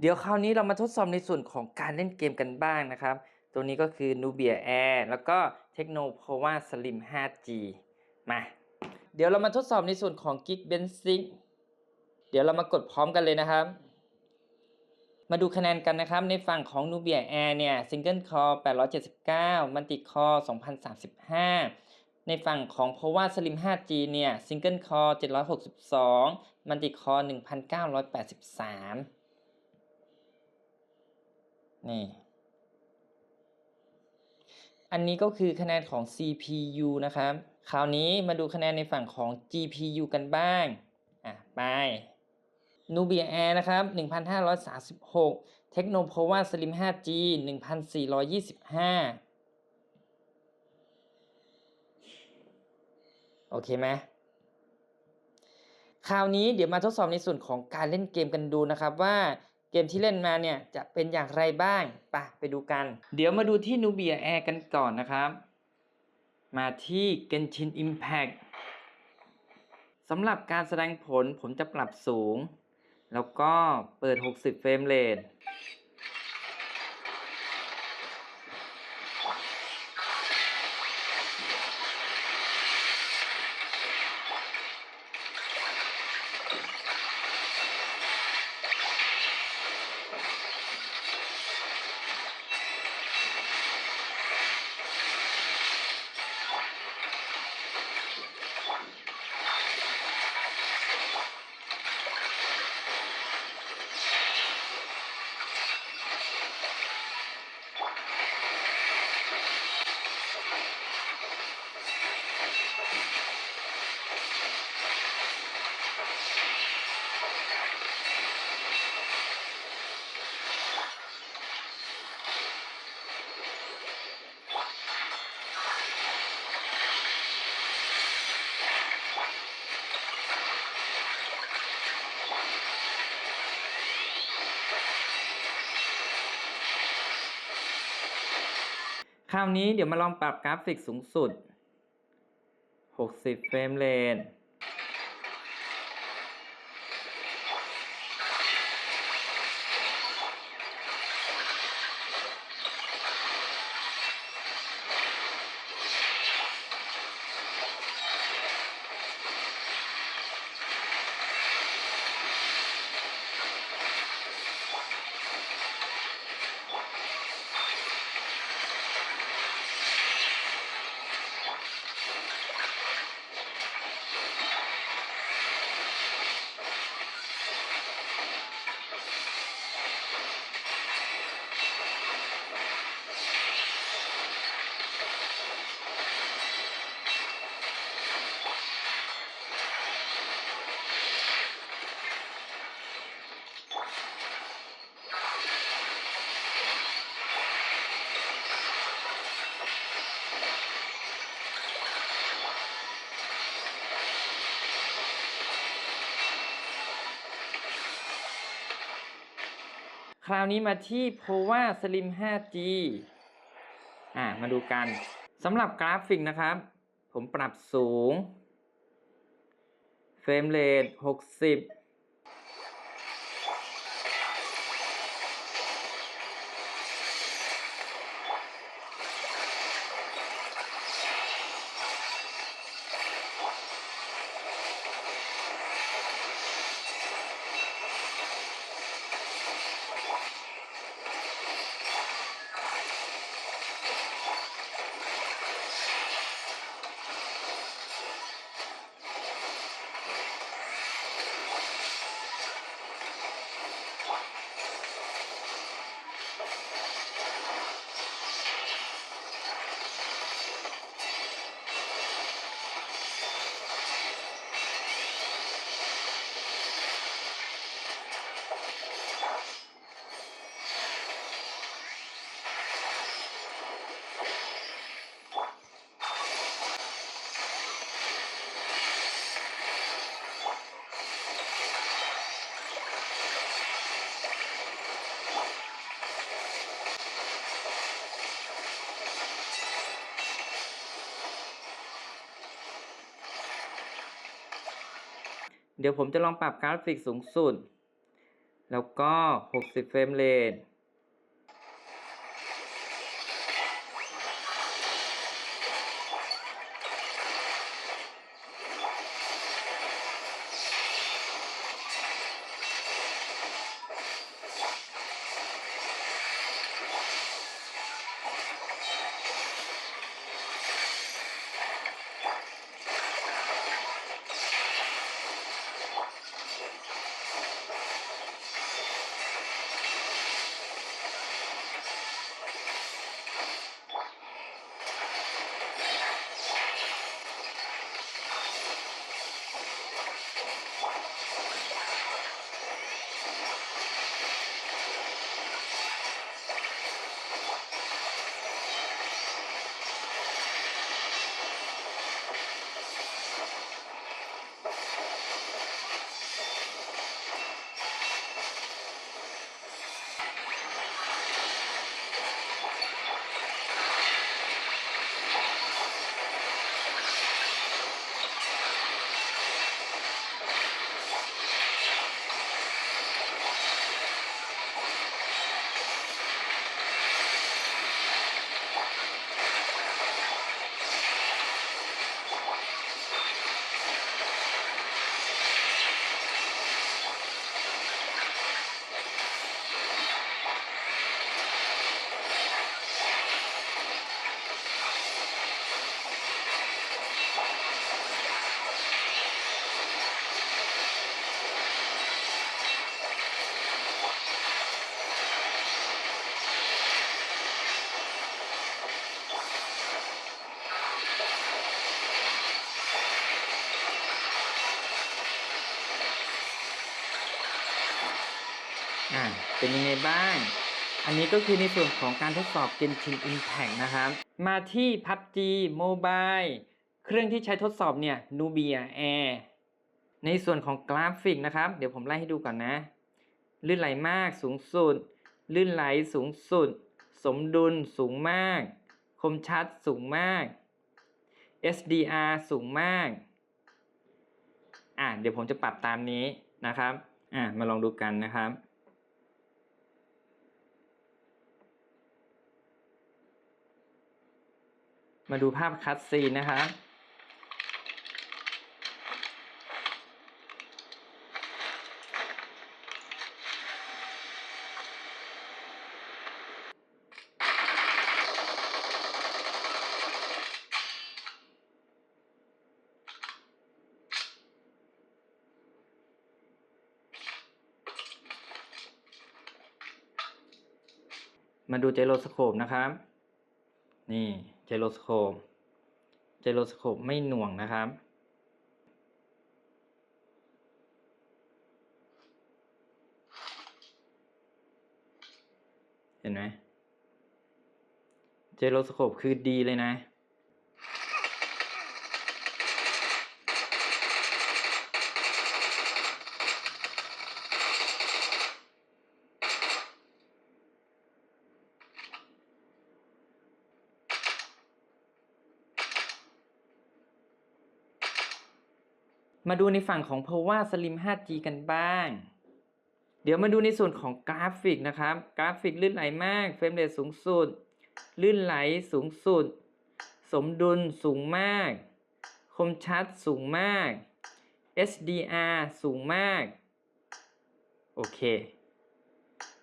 เดี๋ยวคราวนี้เรามาทดสอบในส่วนของการเล่นเกมกันบ้างนะครับ ตัวนี้ก็คือ Nubia Air แล้วก็ Tecno Pova Slim 5G มา เดี๋ยวเรามาทดสอบในส่วนของ Geekbench เดี๋ยวเรามากดพร้อมกันเลยนะครับ มาดูคะแนนกันนะครับ ในฝั่งของ Nubia Air เนี่ย Single Core 879 Multi Core 2035 ในฝั่งของ Pova Slim 5G เนี่ย Single Core 762 Multi Core 1983 นี่ อันนี้ก็คือคะแนนของ CPU นะครับ คราวนี้มาดูคะแนนในฝั่งของ GPU กันบ้าง อะ ไป Nubia Air นะครับ 1,536 Tecnopova Slim 5G 1,425โอเคไหมคราวนี้เดี๋ยวมาทดสอบในส่วนของการเล่นเกมกันดูนะครับว่า เกมที่เล่นมาเนี่ยจะเป็นอย่างไรบ้างไปไปดูกัน เดี๋ยวมาดูที่นูเบียแอร์กันก่อนนะครับ มาที่ Genshin Impact สำหรับการแสดงผลผมจะปรับสูง แล้วก็เปิด 60 เฟรมเรท คราวนี้เดี๋ยวมาลองปรับกราฟิกสูงสุด 60 เฟรมเรท คราวนี้มาที่ Pova Slim 5G อ่ามาดูกันสำหรับกราฟิกนะครับ ผมปรับสูง เฟรมเรท60 เดี๋ยวผมจะลองปรับกราฟิกสูงสุด แล้วก็ 60 เฟรมเรท อ่าเป็นยังไงบ้าง อันนี้ก็คือในส่วนของการทดสอบ Genshin Impact นะครับ มาที่ PUBG Mobile เครื่องที่ใช้ทดสอบเนี่ย Nubia Air ในส่วนของกราฟิกนะครับ เดี๋ยวผมไล่ให้ดูก่อนนะ ลื่นไหลมากสูงสุด ลื่นไหลสูงสุด สมดุลสูงมาก คมชัดสูงมาก SDR สูงมาก อะเดี๋ยวผมจะปรับตามนี้นะครับ อะมาลองดูกันนะครับ มาดูภาพคัดซีนนะครับมาดูไจโรสโคปนะครับ นี่ ไจโรสโคปไจโรสโคปไม่หน่วงนะครับ เห็นไหมไจโรสโคปคือดีเลยนะ มาดูในฝั่งของ p o w a Slim 5G กันบ้าง เดี๋ยวมาดูในส่วนของกราฟิกนะครับ กราฟิกลื่นไหลมาก เฟรมเรทสูงสุด ลื่นไหลสูงสุด สมดุลสูงมาก คมชัดสูงมาก SDR สูงมาก โอเค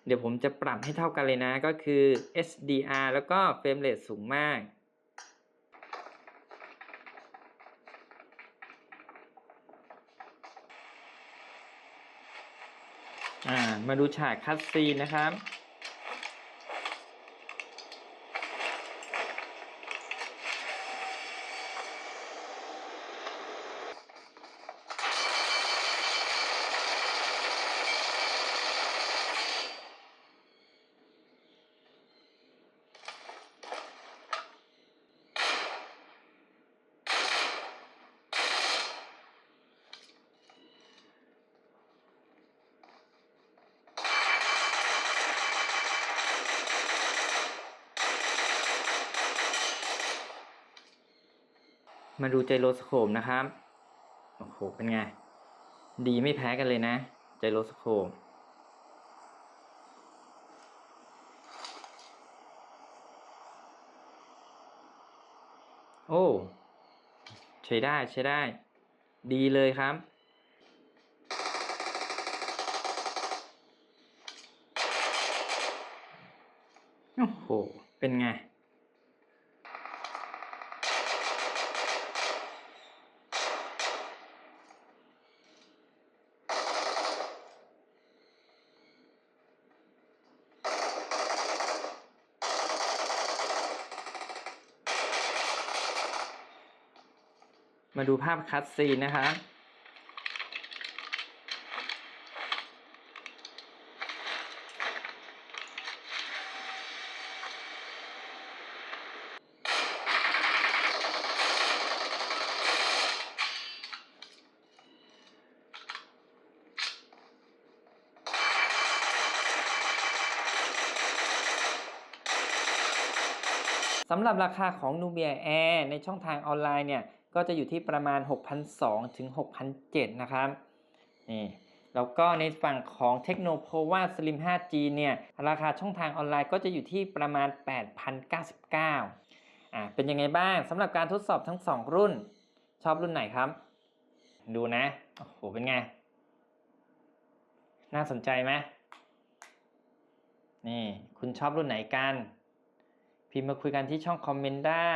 เดี๋ยวผมจะปรับให้เท่ากันเลยนะ ก็คือ SDR แล้วก็เฟรมเรทสูงมาก อ่ามาดูฉากคัดซีนนะครับ มาดูไจโรสโคปนะครับ โอ้โห เป็นไง ดีไม่แพ้กันเลยนะ ไจโรสโคปโอ้ ใช้ได้ใช้ได้ ดีเลยครับ โอ้โห เป็นไง มาดูภาพคัดซีนนะครับสำหรับราคาของ Nubia Air ในช่องทางออนไลน์เนี่ย ก็จะอยู่ที่ประมาณ6,200ถึง6,700นะครับนี่แล้วก็ในฝั่งของ Technopova Slim 5G เนี่ยราคาช่องทางออนไลน์ก็จะอยู่ที่ประมาณ 8,099อ่าเป็นยังไงบ้างสำหรับการทดสอบทั้ง 2 รุ่น ชอบรุ่นไหนครับ ดูนะ โอ้โห เป็นไง น่าสนใจไหมนี่ คุณชอบรุ่นไหนกัน พิมพ์มาคุยกันที่ช่องคอมเมนต์ได้